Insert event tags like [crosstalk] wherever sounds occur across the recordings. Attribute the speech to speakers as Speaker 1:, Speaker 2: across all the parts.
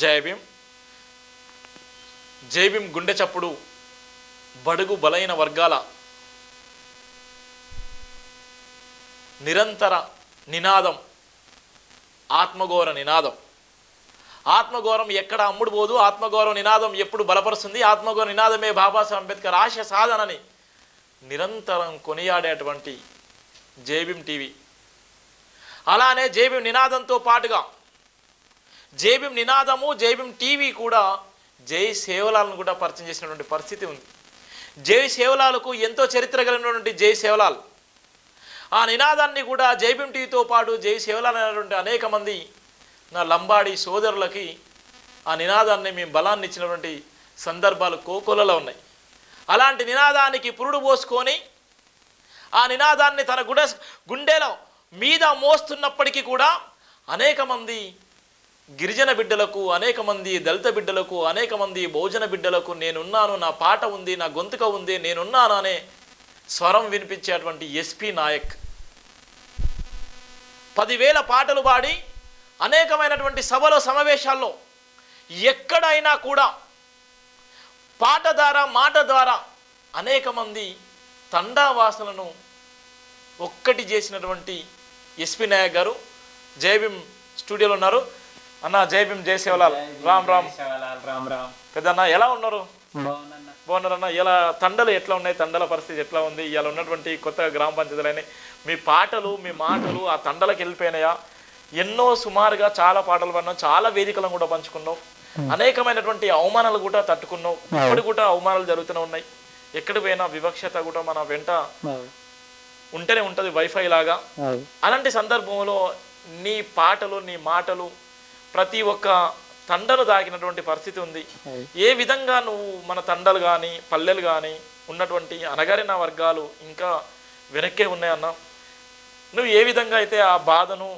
Speaker 1: జయ భీం జై భీమ్. గుండె చప్పుడు బడుగు బలైన వర్గాల నిరంతర నినాదం ఆత్మఘోర నినాదం. ఆత్మగౌరవం ఎక్కడ అమ్ముడు పోదు ఆత్మగౌరవ నినాదం ఎప్పుడు బలపరుస్తుంది ఆత్మగౌరవ నినాదమే బాబాసాహెబ్ అంబేద్కర్ ఆశ సాధనని నిరంతరం కొనియాడేటువంటి జేబిం టీవీ. అలానే జేబిం నినాదంతో పాటుగా జేబిం నినాదము జేబిం టీవీ కూడా జై సేవలాలను కూడా పరిచయం చేసినటువంటి పరిస్థితి ఉంది. జై సేవలాలకు ఎంతో చరిత్ర కలిగినటువంటి జై సేవలాల్ ఆ నినాదాన్ని కూడా జైబిం టీవీతో పాటు జై సేవలాల్ అనేటువంటి అనేక మంది నా లంబాడి సోదరులకి ఆ నినాదాన్ని మేము బలాన్ని ఇచ్చినటువంటి సందర్భాలు కోకొలలో ఉన్నాయి. అలాంటి నినాదానికి పురుడు పోసుకొని ఆ నినాదాన్ని తన గుడ గుండెలో మీద మోస్తున్నప్పటికీ కూడా అనేక మంది గిరిజన బిడ్డలకు అనేక మంది దళిత బిడ్డలకు అనేక మంది బహుజన బిడ్డలకు నేనున్నాను నా పాట ఉంది నా గొంతుక ఉంది నేనున్నాను అనే స్వరం వినిపించేటువంటి ఎస్పి నాయక్. పదివేల పాటలు పాడి అనేకమైనటువంటి సభలో సమావేశాల్లో ఎక్కడైనా కూడా పాట ద్వారా మాట ద్వారా అనేక మంది తండావాసులను ఒక్కటి చేసినటువంటి ఎస్పి నాయక్ గారు జయభీం స్టూడియోలో ఉన్నారు. అన్న జయభీం జయ సేవలాల్. రామ్ రామ్.
Speaker 2: రామ్ రామ్.
Speaker 1: పెద్దన్న ఎలా ఉన్నారు? బాగున్నారన్న ఇలా తండలు ఎట్లా ఉన్నాయి? తండల పరిస్థితి ఎట్లా ఉంది? ఇలా ఉన్నటువంటి కొత్త గ్రామ పంచాయతీలైన మీ పాటలు మీ మాటలు ఆ తండలకు వెళ్ళిపోయినాయా? ఎన్నో సుమారుగా చాలా పాటలు పాడినాం చాలా వేదికలను కూడా పంచుకున్నాం. అనేకమైనటువంటి అవమానాలు కూడా తట్టుకున్నాం. ఇప్పుడు కూడా అవమానాలు జరుగుతూనే ఉన్నాయి. ఎక్కడ పోయినా వివక్షత కూడా మన వెంట ఉంటేనే ఉంటుంది వైఫై లాగా. అలాంటి సందర్భంలో నీ పాటలు నీ మాటలు ప్రతి ఒక్క తండలు దాకినటువంటి పరిస్థితి ఉంది. ఏ విధంగా నువ్వు మన తండలు కానీ పల్లెలు కానీ ఉన్నటువంటి అనగారిన వర్గాలు ఇంకా వెనక్కే ఉన్నాయన్న నువ్వు ఏ విధంగా అయితే ఆ బాధను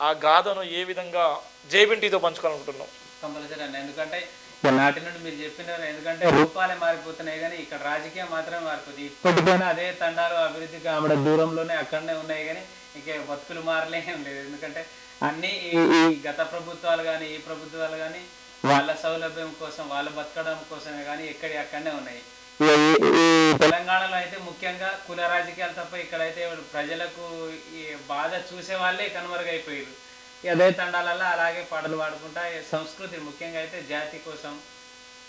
Speaker 1: ఆ గాథను ఏ విధంగా జేబింటితో పంచుకోవాలనుకుంటున్నావు?
Speaker 2: కంపల్సరీ అన్న. ఎందుకంటే నాటి నుండి మీరు చెప్పినారు ఎందుకంటే రూపాలే మారిపోతున్నాయి కానీ ఇక్కడ రాజకీయం మాత్రమే మారిపోతుంది. ఇప్పటికైనా అదే తండాలు అభివృద్ధికి ఆవిడ దూరంలోనే అక్కడనే ఉన్నాయి కానీ ఇక బతుకులు మారలేం లేదు. ఎందుకంటే అన్ని ఈ- గత ప్రభుత్వాలు కానీ ఈ ప్రభుత్వాలు కానీ వాళ్ళ సౌలభ్యం కోసం వాళ్ళ బతకడం కోసమే కానీ ఎక్కడి అక్కడనే ఉన్నాయి. తెలంగాణలో అయితే ముఖ్యంగా కుల రాజకీయాలు తప్ప ఇక్కడైతే ప్రజలకు ఈ బాధ చూసే వాళ్ళే కనుమరుగైపోయారు. అదే తండాలలో అలాగే పాటలు పాడుకుంటా. ఈ సంస్కృతి ముఖ్యంగా అయితే జాతి కోసం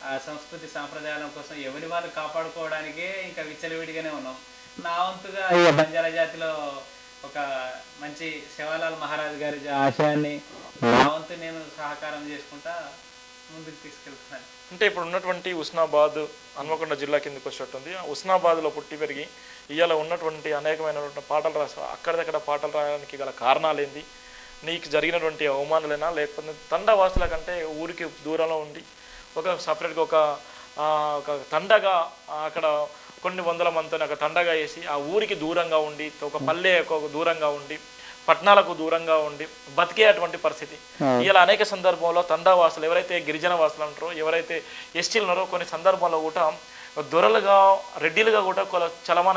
Speaker 2: ఆ సంస్కృతి సాంప్రదాయాల కోసం ఎవరి వాళ్ళు కాపాడుకోవడానికే ఇంకా విచ్చలవిడిగానే ఉన్నాం. నా వంతుగా బంజారా జాతిలో ఒక మంచి శివలాల్ మహారాజ్ గారి ఆశయాన్ని నా వంతు నేను సహకారం చేసుకుంటా ముందుకు తీసుకెళ్తున్నాను.
Speaker 1: అంటే ఇప్పుడు ఉన్నటువంటి ఉస్నాబాద్ హన్మకొండ జిల్లా కిందకి వచ్చినట్టుంది. ఆ ఉస్నాబాద్లో పుట్టి పెరిగి ఇవాళ ఉన్నటువంటి అనేకమైనటువంటి పాటలు రాసా అక్కడిదక్కడ పాటలు రాయడానికి గల కారణాలు ఏంది నీకు జరిగినటువంటి అవమానాలైనా లేకపోతే తండవాసుల కంటే ఊరికి దూరంలో ఉండి ఒక సపరేట్గా ఒక ఒక తండగా అక్కడ కొన్ని వందల మందితో ఒక తండగా వేసి ఆ ఊరికి దూరంగా ఉండి ఒక పల్లె ఒక దూరంగా ఉండి పట్టణాలకు దూరంగా ఉండి బతికేటువంటి పరిస్థితి. ఇలా అనేక సందర్భంలో తండావాసులు ఎవరైతే గిరిజన వాసులు అంటారో ఎవరైతే ఎస్టీలు ఉన్నారో కొన్ని సందర్భాల్లో కూడా దొరలుగా రెడ్డిలుగా కూడా కొల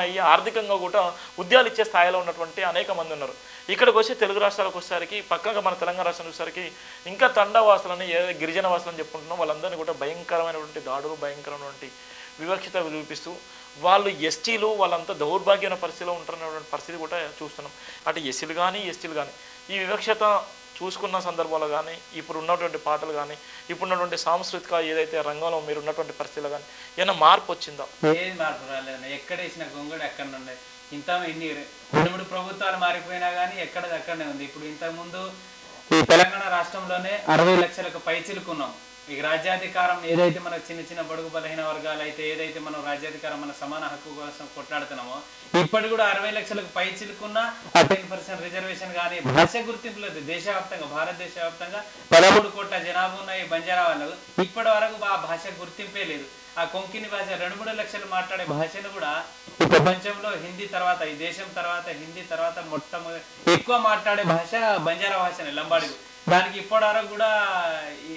Speaker 1: అయ్యి ఆర్థికంగా కూడా ఉద్యోగాలు ఇచ్చే స్థాయిలో ఉన్నటువంటి అనేక మంది ఉన్నారు. ఇక్కడికి వచ్చి తెలుగు రాష్ట్రాలకు వచ్చేసరికి పక్కగా మన తెలంగాణ రాష్ట్రం వచ్చేసరికి ఇంకా తండవాసులని ఏ గిరిజన వాసులని చెప్పుకుంటున్నాం వాళ్ళందరినీ కూడా భయంకరమైనటువంటి దాడులు భయంకరమైనటువంటి వివక్షత చూపిస్తూ వాళ్ళు ఎస్టీలు వాళ్ళంతా దౌర్భాగ్యమైన పరిస్థితిలో ఉంటున్నటువంటి పరిస్థితి కూడా చూస్తున్నాం. అటు ఎస్సీలు కానీ ఎస్టీలు కానీ ఈ వివక్షత చూసుకున్న సందర్భంలో కానీ ఇప్పుడు ఉన్నటువంటి పాటలు కానీ ఇప్పుడు ఉన్నటువంటి సాంస్కృతిక ఏదైతే రంగంలో మీరు ఉన్నటువంటి పరిస్థితులు కానీ ఏమైనా మార్పు వచ్చిందా?
Speaker 2: ఏది మార్పు రాలేదు ఎక్కడ వేసిన గొంగడు ఎక్కడ ఉండే ఇంత ఇన్ని రెండు మూడు ప్రభుత్వాలు మారిపోయినా కానీ ఎక్కడది అక్కడనే ఉంది. ఇప్పుడు ఇంతకు ముందు ఈ తెలంగాణ రాష్ట్రంలోనే అరవై లక్షలకు పైచిలుకున్నాం. మీకు రాజ్యాధికారం ఏదైతే మన చిన్న చిన్న బడుగు బలహీన వర్గాలు అయితే ఏదైతే మనం రాజ్యాధికారం మన సమాన హక్కు కోసం కొట్లాడుతున్నామో ఇప్పటి కూడా అరవై లక్షలకు పై చిలుకున్న టెన్ పర్సెంట్ రిజర్వేషన్ కానీ భాష గుర్తింపు లేదు దేశవ్యాప్తంగా భారతదేశ వ్యాప్తంగా పదమూడు కోట్ల జనాభా ఉన్న ఈ బంజారా వాళ్ళు ఇప్పటి వరకు ఆ భాష గుర్తింపే లేదు. ఆ కొంకిని భాష రెండు మూడు లక్షలు మాట్లాడే భాషను కూడా ఈ ప్రపంచంలో హిందీ తర్వాత ఈ దేశం తర్వాత హిందీ తర్వాత మొట్టమొదటి ఎక్కువ మాట్లాడే భాష బంజారా భాషనే లంబాడి దానికి ఇప్పటి వరకు కూడా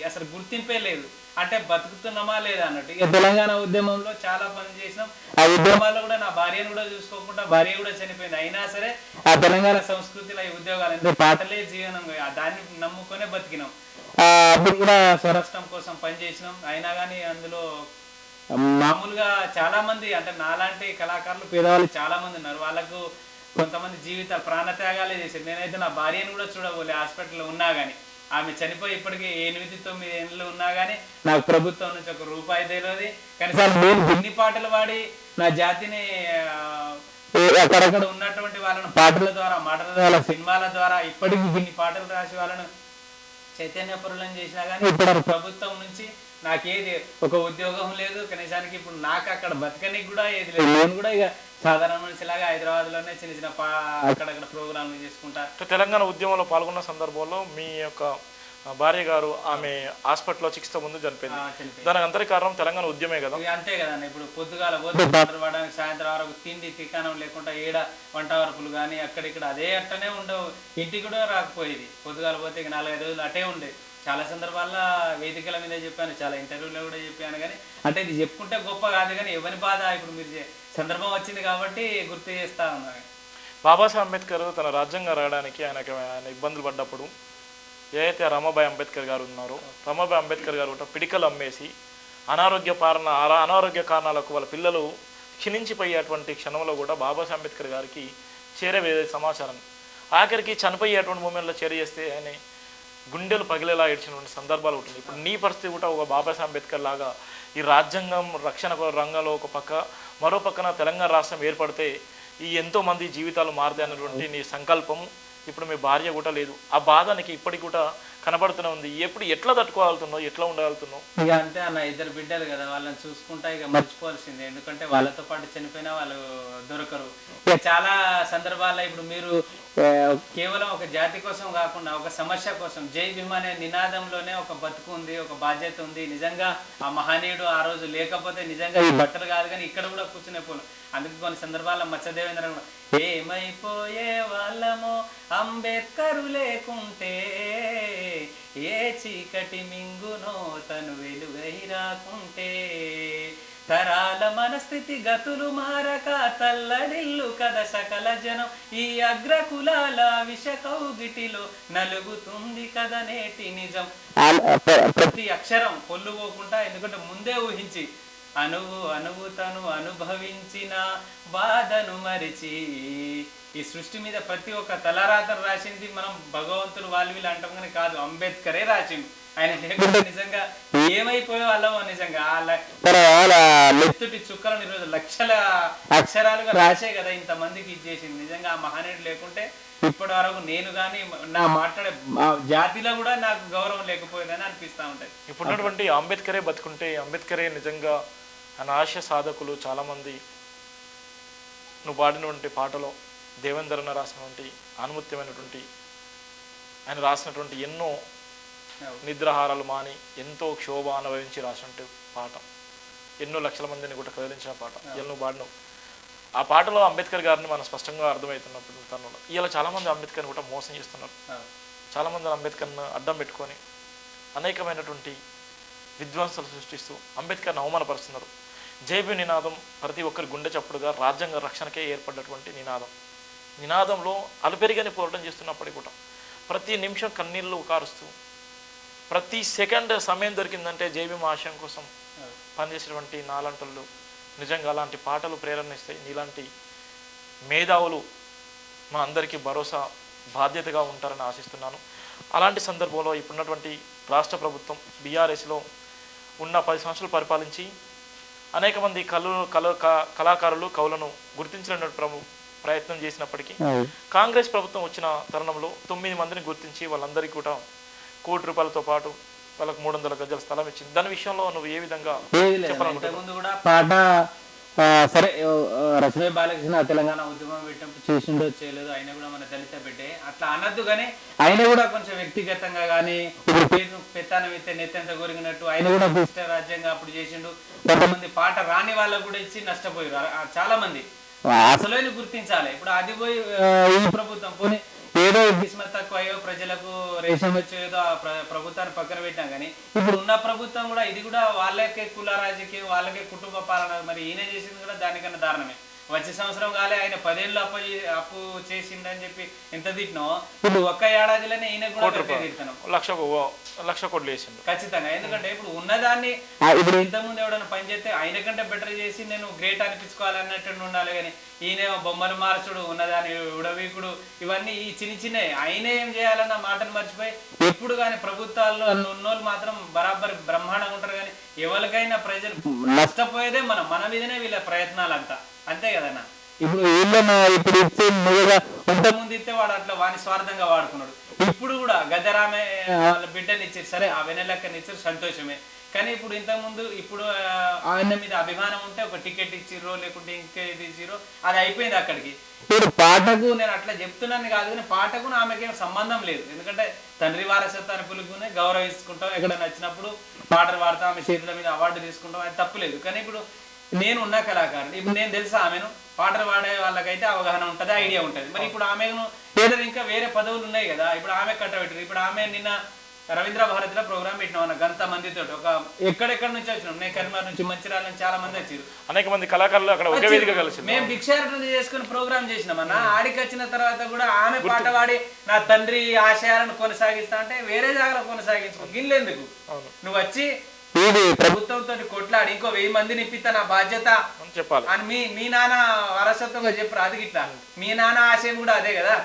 Speaker 2: అసలు గుర్తింపే లేదు. అంటే బతుకుతున్నామా లేదా అన్నట్టు. ఇక తెలంగాణ ఉద్యమంలో చాలా పని చేసినాం. ఆ ఉద్యమాల్లో కూడా నా భార్యను కూడా చూసుకోకుండా భార్య కూడా చనిపోయింది. అయినా సరే ఆ తెలంగాణ సంస్కృతిలో ఈ ఉద్యోగాలు అంటే పాటలే జీవనం ఆ దాన్ని నమ్ముకొనే బతికినాం. అప్పుడు కూడా స్వరాష్ట్రం కోసం పనిచేసినాం అయినా కానీ అందులో మామూలుగా చాలా మంది అంటే నాలాంటి కళాకారులు పేదవాళ్ళు చాలా మంది ఉన్నారు. వాళ్ళకు కొంతమంది జీవిత ప్రాణత్యాగాలే చేశారు. నేనైతే నా భార్యను కూడా చూడబోలే హాస్పిటల్లో ఉన్నా కానీ ఆమె చనిపోయి ఇప్పటికి ఎనిమిది తొమ్మిది ఏళ్ళు ఉన్నా కానీ నాకు ప్రభుత్వం నుంచి ఒక రూపాయి తెలియదు. కనీసం నేను ఇన్ని పాటలు పాడి నా జాతిని అక్కడక్కడ ఉన్నటువంటి వాళ్ళను పాటల ద్వారా మాటల ద్వారా సినిమాల ద్వారా ఇప్పటికి ఇన్ని పాటలు రాసి వాళ్ళను చైతన్యపరులను చేసినా కానీ ఇప్పుడు ప్రభుత్వం నుంచి నాకేది ఒక ఉద్యోగం లేదు. కనీసానికి ఇప్పుడు నాకు అక్కడ బతకనికి కూడా ఏది లేదు. నేను కూడా ఇక సాధారణ మనిషిలాగా హైదరాబాద్లోనే చిన్న చిన్న అక్కడక్కడ ప్రోగ్రాంలు చేసుకుంటా.
Speaker 1: తెలంగాణ ఉద్యమంలో పాల్గొన్న సందర్భంలో మీ యొక్క భార్య గారు ఆమె హాస్పిటల్లో చికిత్స ముందు చనిపోయింది. దానికి అందరి కారణం తెలంగాణ ఉద్యమే కదా?
Speaker 2: అంతే కదండి ఇప్పుడు పొద్దుగాల పోతే పాడడానికి సాయంత్రం వరకు తిండి తిక్కానం లేకుండా ఏడ వంట వరపులు కానీ అక్కడిక్కడ అదే అట్టనే ఉండవు. ఇంటికి కూడా రాకపోయేది. పొద్దుగాల పోతే ఇక నాలుగైదు రోజులు అటే ఉండేది చాలా సందర్భాల్లో వేదికల మీద చెప్పాను చాలా ఇంటర్వ్యూలో కూడా చెప్పాను కానీ అంటే ఇది చెప్పుకుంటే గొప్ప కాదు కానీ ఎవరి బాధ ఇప్పుడు మీరు సందర్భం వచ్చింది కాబట్టి గుర్తు చేస్తా ఉన్నాను
Speaker 1: బాబాసాహెబ్ అంబేద్కర్ తన రాజ్యాంగం రాయడానికి ఆయనకి ఆయన ఇబ్బందులు పడ్డప్పుడు ఏదైతే రమాబాయి అంబేద్కర్ గారు ఉన్నారో రమాబాయి అంబేద్కర్ గారు కూడా పిడికలు అమ్మేసి అనారోగ్య పాలన అనారోగ్య కారణాలకు వాళ్ళ పిల్లలు క్షీణించిపోయేటువంటి క్షణంలో కూడా బాబాసాహెబ్ అంబేద్కర్ గారికి చేరవేదే సమాచారం. ఆఖరికి చనిపోయేటువంటి మూమెంట్లో చేరజేస్తే ఆయన గుండెలు పగిలేలా ఏడ్చినటువంటి సందర్భాలు ఉంటుంది ఇప్పుడు నీ పరిస్థితి కూడా ఒక బాబాసాహెబ్ అంబేద్కర్ లాగా ఈ రాజ్యాంగం రక్షణ రంగంలో ఒక పక్క మరో పక్కన తెలంగాణ రాష్ట్రం ఏర్పడితే ఈ ఎంతోమంది జీవితాలు మారుతాయి అన్నటువంటి నీ సంకల్పం ఇప్పుడు మీ భార్య కూడా లేదు. ఆ బాధ నీకు ఇప్పటికి కూడా కనబడుతూనే ఉంది. ఎప్పుడు ఎట్లా తట్టుకోగలుగుతున్నావు? ఎట్లా ఉండగలుగుతున్నావు?
Speaker 2: ఇక అంటే అన్న ఇద్దరు బిడ్డలు కదా వాళ్ళని చూసుకుంటా ఇక మర్చిపోవాల్సిందే. ఎందుకంటే వాళ్ళతో పాటు చనిపోయినా వాళ్ళు దొరకరు. ఇక చాలా సందర్భాల్లో ఇప్పుడు మీరు కేవలం ఒక జాతి కోసం కాకుండా ఒక సమస్య కోసం జై భీమ్ అనే నినాదంలోనే ఒక బతుకు ఉంది ఒక బాధ్యత ఉంది. నిజంగా ఆ మహనీయుడు ఆ రోజు లేకపోతే నిజంగా ఈ బట్టలు కాదు కానీ ఇక్కడ కూడా కూర్చునే పోను. అందుకు కొన్ని సందర్భాల్లో మత్స్యదేవేంద్ర కూడా, ఏమైపోయే వాళ్ళమో అంబేద్కరు లేకుంటే ఏ చీకటి మింగునో తను వెలుగై రాకుంటే. తరాల మనస్థితి గతులు మారక తల్లడిల్లు కద సకల జనం ఈ అగ్రకులాల విష కౌగిటిలో నలుగుతుంది కద నేటి నిజం. ప్రతి అక్షరం పొల్లుపోకుండా ఎందుకంటే ముందే ఊహించి అనువు అనువు తను అనుభవించిన బాధను మరిచి ఈ సృష్టి మీద ప్రతి ఒక్క తలరాతను రాసింది మనం భగవంతుడు వాళ్ళు వీళ్ళు అంటాం కానీ కాదు అంబేద్కరే రాసిండు. ఆయన లేకుంటే [laughs] నిజంగా ఏమైపోయే వాళ్ళమో నిజంగా. చుక్కలను ఈరోజు లక్షల అక్షరాలుగా రాసే కదా ఇంతమందికి ఇచ్చేసింది నిజంగా ఆ మహనీయుడు లేకుంటే ఇప్పటి వరకు నేను కానీ నా మాట్లాడే జాతిలో కూడా నాకు గౌరవం లేకపోయిందని అనిపిస్తా ఉంటాయి
Speaker 1: ఇప్పుడున్నటువంటి అంబేద్కరే బతుకుంటే అంబేద్కరే నిజంగా ఆశయ సాధకులు చాలామంది నువ్వు పాడినటువంటి పాటలో దేవేంద్రన రాసినటువంటి అనుమత్యమైనటువంటి ఆయన రాసినటువంటి ఎన్నో నిద్రాహారాలు మాని ఎంతో క్షోభ అనుభవించి రాసినటువంటి పాట. ఎన్నో లక్షల మందిని కూడా కదిలించిన పాట. ఎన్నో పాడినావు. ఆ పాటలో అంబేద్కర్ గారిని మనం స్పష్టంగా అర్థమవుతున్నప్పుడు తనలో ఇలా చాలామంది అంబేద్కర్ని కూడా మోసం చేస్తున్నారు. చాలామంది అంబేద్కర్ను అడ్డం పెట్టుకొని అనేకమైనటువంటి విధ్వంసాలు సృష్టిస్తూ అంబేద్కర్ని అవమానపరుస్తున్నారు. జేబీ నినాదం ప్రతి ఒక్కరి గుండె చప్పుడుగా రాజ్యాంగ రక్షణకే ఏర్పడినటువంటి నినాదం. నినాదంలో అలుపెరిగని పోరాటం చేస్తున్నప్పటికీ కూడా ప్రతి నిమిషం కన్నీళ్ళు కారుస్తూ ప్రతి సెకండ్ సమయం దొరికిందంటే జేబీ ఆశయం కోసం పనిచేసేటువంటి నాలంటలు నిజంగా అలాంటి పాటలు ప్రేరణ ఇస్తాయి. నీలాంటి మేధావులు మా అందరికీ భరోసా బాధ్యతగా ఉంటారని ఆశిస్తున్నాను. అలాంటి సందర్భంలో ఇప్పుడున్నటువంటి రాష్ట్ర ప్రభుత్వం బీఆర్ఎస్లో ఉన్న పది సంవత్సరాలు పరిపాలించి అనేక మంది కళ క- కళాకారులు కవులను గుర్తించినటువంటి ప్రభు ప్రయత్నం చేసినప్పటికీ కాంగ్రెస్ ప్రభుత్వం వచ్చిన తరుణంలో తొమ్మిది మందిని గుర్తించి వాళ్ళందరికీ కూడా కోటి రూపాయలతో పాటు వాళ్ళకు మూడు వందల గజాల స్థలం ఇచ్చింది. దాని విషయంలో నువ్వు ఏ విధంగా
Speaker 2: ఏది సరే రచన బాలకృష్ణ తెలంగాణ ఉద్యమం పెట్టినప్పుడు చేసిండో చేయలేదు ఆయన కూడా మన దళిత బిడ్డే. అట్లా అనద్దు కానీ ఆయన కూడా కొంచెం వ్యక్తిగతంగా కానీ ఇప్పుడు పేరు పెత్తానం ఇస్తే నెత్తెంత కొరిగినట్టు ఆయన కూడా దుష్ట రాజ్యంగా అప్పుడు చేసిండు. కొంతమంది పాట రాని వాళ్ళకు కూడా ఇచ్చి నష్టపోయారు చాలా మంది అసలు గుర్తించాలి. ఇప్పుడు అది పోయి ఈ ప్రభుత్వం పోనీ ఏదో కిస్మత్ తక్కువ అయ్యో ప్రజలకు రేషన్ వచ్చేదో ఏదో ప్రభుత్వాన్ని పక్కన పెట్టాం కానీ ఇప్పుడు ఉన్న ప్రభుత్వం కూడా ఇది కూడా వాళ్ళకే కుల రాజకీయం వాళ్ళకే కుటుంబ పాలన మరి ఈయన చేసింది కూడా దానికన్నా దారుణమే. వచ్చే సంవత్సరం కాలే ఆయన పదేళ్ళు అప్పు అప్పు చేసిండని చెప్పి ఎంత తిట్టినో ఇప్పుడు ఒక్క ఏడాదిలోనే ఈయన కూడా
Speaker 1: లక్ష లక్ష కోట్లు వేసిండు
Speaker 2: ఖచ్చితంగా. ఎందుకంటే ఇప్పుడు ఉన్నదాన్ని ఇప్పుడు ఇంతకుముందు ఎవడైనా పని చేస్తే ఆయన కంటే బెటర్ చేసి నేను గ్రేట్ అనిపించుకోవాలి అన్నట్టు ఉండాలి కానీ ఈయన బొమ్మలు మార్చుడు ఉన్నదాన్ని ఉడవీకుడు ఇవన్నీ ఈ చిన్న చిన్న. ఆయన ఏం చేయాలన్న మాటను మర్చిపోయి ఎప్పుడు కానీ ప్రభుత్వాల్లో ఉన్నోళ్ళు మాత్రం బరాబర్ బ్రహ్మాండంగా ఉంటారు కానీ ఎవరికైనా ప్రజలు నష్టపోయేదే మనం మన మీదనే వీళ్ళ ప్రయత్నాలు అంతా అంతే కదన్నా? ఇప్పుడు వీళ్ళను ఇప్పుడు ఇచ్చే ముందుగా ముందు ఇస్తే వాడు అట్లా వాని స్వార్థంగా వాడుకున్నాడు. ఇప్పుడు కూడా గద్దరామే వాళ్ళ బిడ్డని ఇచ్చారు. సరే ఆ వెనెలక్కని ఇచ్చారు సంతోషమే. కానీ ఇప్పుడు ఇంతకుముందు ఇప్పుడు ఆయన మీద అభిమానం ఉంటే ఒక టికెట్ ఇచ్చిర్రో లేకుంటే ఇంకేది ఇచ్చిర్రో అది అయిపోయింది అక్కడికి. ఇప్పుడు పాటకు నేను అట్లా చెప్తున్నాను కాదు కానీ పాటకు ఆమెకేం సంబంధం లేదు. ఎందుకంటే తండ్రి వారసత్వాన్ని పులుకునే గౌరవించుకుంటాం ఎక్కడ నచ్చినప్పుడు పాటలు పాడతాం ఆమె చేతుల మీద అవార్డు తీసుకుంటాం అది తప్పులేదు కానీ ఇప్పుడు నేను ఉన్న కళాకారుడు ఇప్పుడు నేను తెలుసా ఆమెను? పాటలు పాడే వాళ్ళకైతే అవగాహన ఉంటుంది ఐడియా ఉంటుంది. మరి ఇప్పుడు ఆమెను ఇంకా వేరే పదవులు ఉన్నాయి కదా ఇప్పుడు ఆమె కట్టబెట్టారు ఇప్పుడు ఆమె నిన్న రవీంద్ర భారతిలో ప్రోగ్రామ్ పెట్టినాం గంత మందితో ఒక ఎక్కడెక్కడ నుంచి వచ్చినాం? నేను కరీంనగర్ నుంచి మంచిర్యాల నుంచి చాలా మంది వచ్చారు
Speaker 1: అనేక మంది కళాకారులు అక్కడ ఒకే వేదిక కలిసింది
Speaker 2: మేము భిక్షాటన చేసుకుని ప్రోగ్రామ్ చేసినాం అన్న. ఆడికి వచ్చిన తర్వాత కూడా ఆమె పాట పాడి నా తండ్రి ఆశయాలను కొనసాగిస్తా అంటే వేరే జాగాలో కొనసాగించుకో. గిల్లెందుకు
Speaker 1: అవును.
Speaker 2: నువ్వు వచ్చి ఇది ప్రభుత్వంతో కొట్లాడి ఇంకో వెయ్యి మందిని ఇప్పిస్తా నా బాధ్యత.
Speaker 1: చెప్పాలి.
Speaker 2: అని మీ మీ నాన్న వారసత్వంగా చెప్పరు. అది గిట్లా. మీ నాన్న ఆశయం కూడా అదే కదా?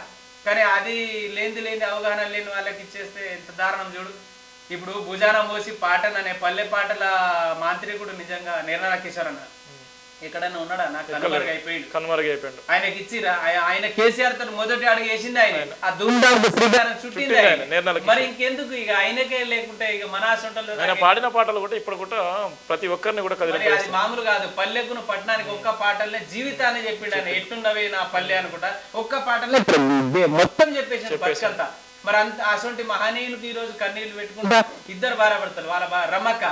Speaker 2: కానీ అది లేనిది లేని అవగాహన లేని వాళ్ళకి ఇచ్చేస్తే ఎంత దారుణం చూడు. ఇప్పుడు భుజానం పోసి పాటన్ అనే పల్లె పాటల మాంత్రికుడు నిజంగా నిర్మలా కిషోర్ అన్న ఎక్కడన్నా ఉన్నాడా? నాకు కనుమరుగు అయిపోయింది ఆయనకి ఇచ్చిరా? ఆయ- ఆయన కేసీఆర్ తోటి మొదటి అడుగు వేసింది ఆయన. ఆ ధూమ్ధామ్ శ్రీకారం చుట్టింది
Speaker 1: ఆయన,
Speaker 2: మరి ఇంకెందుకు? ఇక ఆయనకే లేకుంటే ఇక మన
Speaker 1: ఆయన పాడిన పాటలు కూడా ఇప్పుడు కూడా ప్రతి ఒక్కరిని కూడా కదిలి
Speaker 2: అది మామూలు కాదు. పల్లెకును పట్టణానికి ఒక్క పాటలే జీవితాన్ని చెప్పిండు ఆయన. ఎట్టున్నవి నా పల్లె అనుకుంటా? ఒక్క పాటలే మొత్తం చెప్పేసి బతుకంతా. మరి అంత అసొంటి మహనీయులకు ఈ రోజు కన్నీళ్ళు పెట్టుకుంటా ఇద్దరు భార్యభర్తలు వాళ్ళ బా రమక్క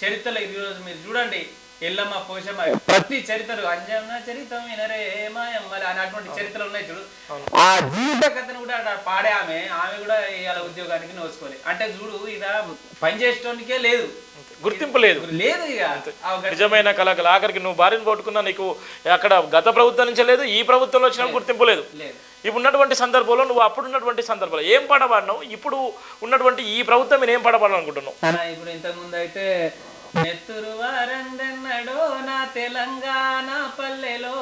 Speaker 2: చరిత్రలో ఈ రోజు మీరు చూడండి. ఎల్లమ్మ పోషమ్మ. ప్రతి చరిత్రలు అంజన్న చరిత్రం వినరే మాయమ్మలు అని అటువంటి చరిత్రలు ఉన్నాయి చూడు. ఆ జీవిత కథను కూడా అట్లా పాడే ఆమె ఆమె కూడా ఇవాళ ఉద్యోగానికి నోచుకోలేదు అంటే చూడు ఇక పని చేసేటోనికే లేదు.
Speaker 1: గుర్తింపు లేదు.
Speaker 2: లేదు
Speaker 1: నిజమైన కళాకారులు ఆఖరికి నువ్వు భార్యను పట్టుకున్నా నీకు అక్కడ గత ప్రభుత్వం నుంచే లేదు ఈ ప్రభుత్వంలో వచ్చిన గుర్తింపు లేదు. ఇప్పుడు ఉన్నటువంటి సందర్భంలో నువ్వు అప్పుడు ఉన్నటువంటి సందర్భంలో ఏం పాట పాడినావు? ఇప్పుడు ఉన్నటువంటి ఈ ప్రభుత్వం మీద ఏం పాట పాడాలనుకుంటున్నావు?
Speaker 2: అన్న ఇప్పుడు ఇంతకు ముందు అయితే నెత్తురు వారందెన్నడో నా తెలంగాణ పల్లెలో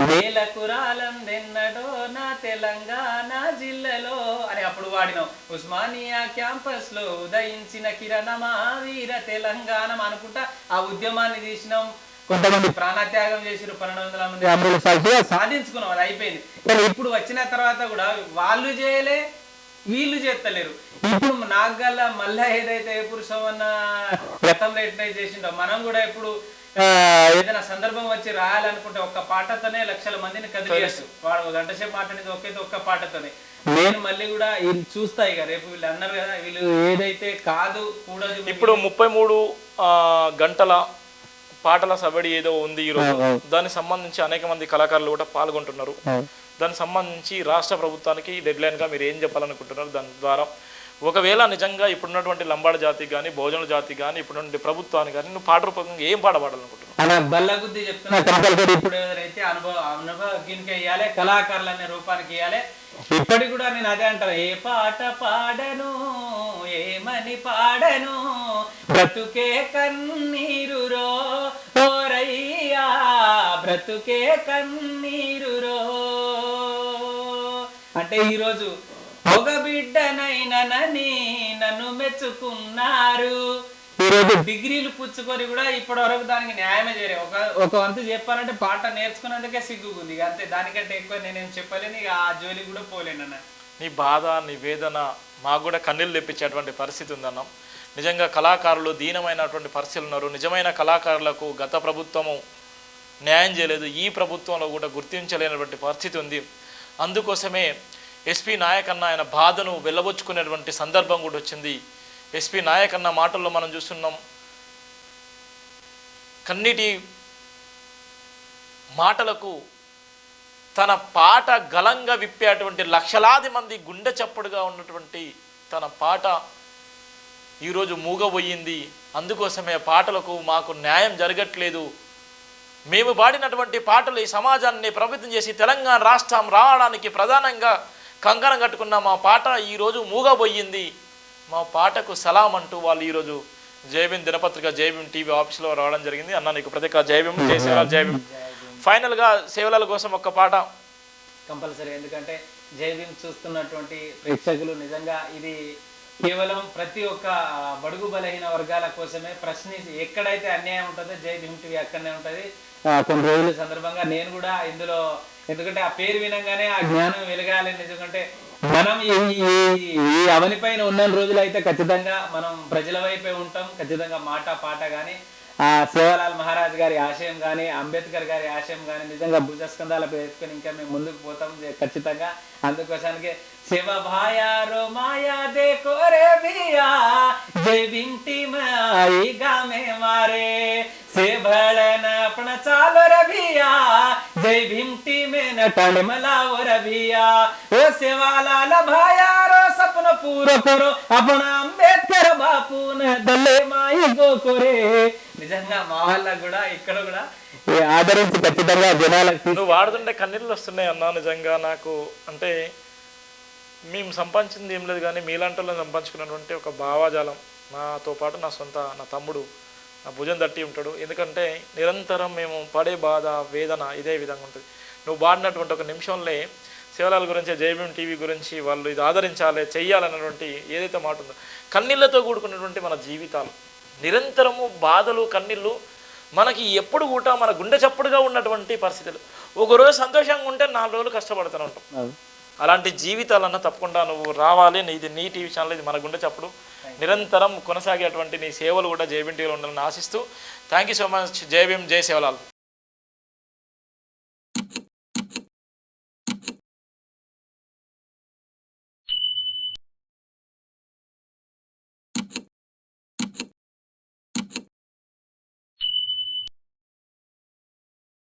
Speaker 2: నేల కురాలందెన్నడో నా తెలంగాణ జిల్లాలో. అని అప్పుడు వాడినాం ఉస్మానియా క్యాంపస్లో ఉదయించిన కిరణమా వీర తెలంగాణ అనుకుంటా ఆ ఉద్యమాన్ని తీసినాం. కొంతమంది ప్రాణత్యాగం చేసిరు పన్నెండు వందల మంది. సాధించుకున్నాం. అది అయిపోయింది. ఇప్పుడు వచ్చిన తర్వాత కూడా వాళ్ళు చేయలే. వీళ్ళు చేస్తలేరు. ఇప్పుడు నాగల్ల మళ్ళా ఏదైతే ఏ పురుషం అన్న గతంలో ఎట్లయితే చేసిండో మనం కూడా ఇప్పుడు ఏదైనా సందర్భం వచ్చి రాయాలనుకుంటే ఒక్క పాటతోనే లక్షల మందిని కదిలేయచ్చు వాడు గంట సేపు మాట్లాడేది ఒకే ఒక్క పాటతోనే. నేను మళ్ళీ కూడా వీళ్ళు చూస్తా ఇక రేపు వీళ్ళు అన్నారు కదా వీళ్ళు ఏదైతే కాదు కూడదు
Speaker 1: ఇప్పుడు ముప్పై మూడు గంటల పాటల సబడి ఏదో ఉంది ఈరోజు దానికి సంబంధించి అనేక మంది కళాకారులు కూడా పాల్గొంటున్నారు. దానికి సంబంధించి రాష్ట్ర ప్రభుత్వానికి డెడ్గా మీరు ఏం చెప్పాలనుకుంటున్నారు? దాని ద్వారా ఒకవేళ నిజంగా ఇప్పుడున్నటువంటి లంబాడ జాతి కానీ భోజన జాతి కానీ ఇప్పుడున్న ప్రభుత్వాన్ని కానీ నువ్వు పాట రూపంగా ఏం పాట పాడాలనుకుంటున్నావు?
Speaker 2: అలా బల్ల గుద్ది చెప్తున్నా కంపల్సరీ ఇప్పుడు ఎవరైతే అనుభవ అనుభవజ్ఞునికి ఇవ్వాలి కళాకారులు అనే రూపానికి ఇవ్వాలి ఇప్పటికి కూడా నేను అదే అంటాను ఏ పాట పాడను ఏమని పాడను బ్రతుకే కన్నీరు రో ఓరయ్యా బ్రతుకే కన్నీరు రో అంటే ఈరోజు ఒక బిడ్డనైననని నన్ను మెచ్చుకున్నారు. ఈరోజు డిగ్రీలు పుచ్చుకొని కూడా ఇప్పటి వరకు దానికి న్యాయమే చేయలే ఒక ఒక వంతు చెప్పాలంటే పాట నేర్చుకున్నందుకే సిగ్గుకుంది ఇక అంతే దానికంటే ఎక్కువ నేనేం చెప్పలేను. ఇక ఆ జోలి కూడా పోలేనన్న
Speaker 1: నీ బాధ నీ వేదన మాకు కూడా కన్నీళ్ళు తెప్పించేటువంటి పరిస్థితి ఉందన్నాం. నిజంగా కళాకారులు దీనమైనటువంటి పరిస్థితులు ఉన్నారు. నిజమైన కళాకారులకు గత ప్రభుత్వము న్యాయం చేయలేదు. ఈ ప్రభుత్వంలో కూడా గుర్తించలేనటువంటి పరిస్థితి ఉంది. అందుకోసమే ఎస్పీ నాయక్ అన్న ఆయన బాధను వెళ్ళబుచ్చుకునేటువంటి సందర్భం కూడా వచ్చింది. ఎస్పీ నాయక్ అన్న మాటల్లో మనం చూస్తున్నాం కన్నీటి మాటలకు తన పాట గలంగా విప్పేటువంటి లక్షలాది మంది గుండె చప్పుడుగా ఉన్నటువంటి తన పాట ఈరోజు మూగబోయింది. అందుకోసమే పాటలకు మాకు న్యాయం జరగట్లేదు. మేము పాడినటువంటి పాటలు ఈ సమాజాన్ని ప్రభుత్వం చేసి తెలంగాణ రాష్ట్రం రావడానికి ప్రధానంగా కంకణం కట్టుకున్న మా పాట ఈరోజు మూగబోయింది. మా పాటకు సలాం అంటూ వాళ్ళు ఈరోజు జయభీం దినపత్రిక జయభీం టీవీ ఆఫీస్లో రావడం జరిగింది. అన్న నీకు ప్రత్యేక ఒక్క జయ సేవలాల్ జయభీం ఫైనల్గా సేవలాల కోసం ఒక్క పాట.
Speaker 2: కంపల్సరీ ఎందుకంటే జై చూస్తున్నటువంటి ప్రేక్షకులు నిజంగా ఇది కేవలం ప్రతి ఒక్క బడుగు బలహీన వర్గాల కోసమే ప్రశ్నించి ఎక్కడైతే అన్యాయం ఉంటుందో జై భీమ్ టీవీ అక్కడనే ఉంటుంది. కొన్ని రోజుల. సందర్భంగా నేను కూడా ఇందులో ఎందుకంటే ఆ పేరు వినంగానే ఆ జ్ఞానం వెలగాలి ఎందుకంటే మనం ఈ ఈ- అవని పైన ఉన్న రోజులు అయితే ఖచ్చితంగా మనం ప్రజల వైపే ఉంటాం ఖచ్చితంగా మాట పాట కానీ సేవలాల్ మహారాజ్ గారి ఆశయం కానీ అంబేద్కర్ గారి ఆశయం కానీ నిజంగా భుజస్కంధాల పెట్టుకొని ఇంకా మేము ముందుకు పోతాం జే- ఖచ్చితంగా అందుకోసానికి శివ భాయా రో మాయా देखो रे भिया जय बिंटी माई गामे मारे से भड़न अपना चालो रे भिया जय भीमटी में नटन मलाओ रे भिया ओ सेवालाल भाया रो सपन पूरो करो अपना అంబేద్కర్ బాపున దల్లే మాయి గోకోరే నిజంగా మా వాళ్ళకు కూడా ఇక్కడ కూడా. ఈ ఆదరించి ఖచ్చితంగా జనాలకు
Speaker 1: నువ్వు వాడుతుంటే కన్నీళ్ళు వస్తున్నాయి అన్నా నిజంగా నాకు. అంటే మేము సంపాదించింది ఏం లేదు కానీ మీలాంటి వాళ్ళని సంపాదించుకున్నటువంటి ఒక భావాజాలం. నాతో పాటు నా సొంత నా తమ్ముడు నా భుజం తట్టి ఉంటాడు. ఎందుకంటే నిరంతరం మేము పడే బాధ వేదన ఇదే విధంగా ఉంటుంది. నువ్వు పాడినటువంటి ఒక నిమిషంలో శివలాల గురించి జైభీం టీవీ గురించి వాళ్ళు ఇది ఆదరించాలి చెయ్యాలన్నటువంటి ఏదైతే మాట ఉందో కన్నీళ్ళతో కూడుకున్నటువంటి మన జీవితాలు. నిరంతరము బాధలు కన్నీళ్ళు మనకి ఎప్పుడు కూడా మన గుండె చప్పుడుగా ఉన్నటువంటి పరిస్థితులు. ఒకరోజు సంతోషంగా ఉంటే నాలుగు రోజులు కష్టపడుతూనే ఉంటాం. అలాంటి జీవితాలన్నా తప్పకుండా నువ్వు రావాలి. నీది నీ టీవీ ఛానల్ ఇది మన గుండె చప్పుడు. నిరంతరం కొనసాగేటువంటి నీ సేవలు కూడా జేబీఎం టీవీలో ఉండాలని ఆశిస్తూ థ్యాంక్ యూ సో మచ్ జై భీమ్ జై సేవలాల్